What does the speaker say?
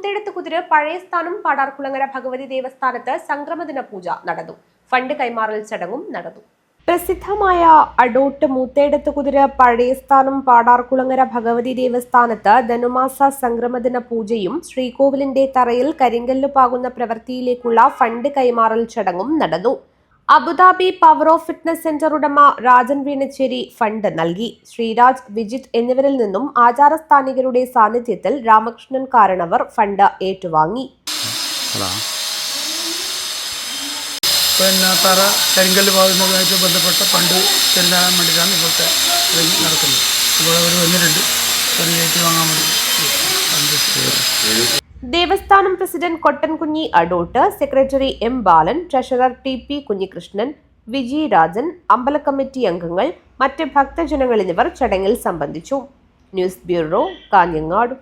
മൂത്തേടത്ത് കുതിര് പഴയ സ്ഥാനം പാടാർകുളങ്ങര ഭഗവതി ദേവസ്ഥാനത്ത് സംക്രമദിന പൂജ നടന്നു. ഫണ്ട് കൈമാറൽ ചടങ്ങും നടന്നു. പ്രസിദ്ധമായ അടോട്ട് മൂത്തേടത്ത് കുതിര പഴയസ്ഥാനം പാടാർകുളങ്ങര ഭഗവതി ദേവസ്ഥാനത്ത് ധനുമാസ സംക്രമദിന പൂജയും ശ്രീകോവിലിന്റെ തറയിൽ കരിങ്കല്ല് പാകുന്ന പ്രവൃത്തിയിലേക്കുള്ള ഫണ്ട് കൈമാറൽ ചടങ്ങും നടന്നു. Abu Dhabi power of fitness centre ഉടമ രാജൻ വീണച്ചേരി ഫണ്ട് നൽകി. ശ്രീരാജ് വിജിത് എന്നിവരിൽ നിന്നും ആചാരസ്ഥാനികരുടെ സാന്നിധ്യത്തിൽ രാമകൃഷ്ണൻ കാരണവർ ഫണ്ട് ഏറ്റുവാങ്ങി. പിന്നെ തറ കരിങ്കല്ല് പാകുന്നതുമായിട്ട് ബന്ധപ്പെട്ട ഫണ്ട് ചെല്ലാൻ വേണ്ടിയിട്ടാണ് ഇപ്പോഴത്തെ നടക്കുന്നത്. ഇപ്പോൾ അവർ വന്നിട്ടുണ്ട്. ഒരു ഏറ്റുവാങ്ങാൻ വേണ്ടി. ദേവസ്ഥാനം president Kottankunhi Adott secretary M Balan treasurer T P Kunhikrishnan Viji Rajan അമ്പല കമ്മിറ്റി അംഗങ്ങൾ മറ്റ് ഭക്തജനങ്ങൾ എന്നിവർ ചടങ്ങിൽ സംബന്ധിച്ചു. News bureau Kanhangad.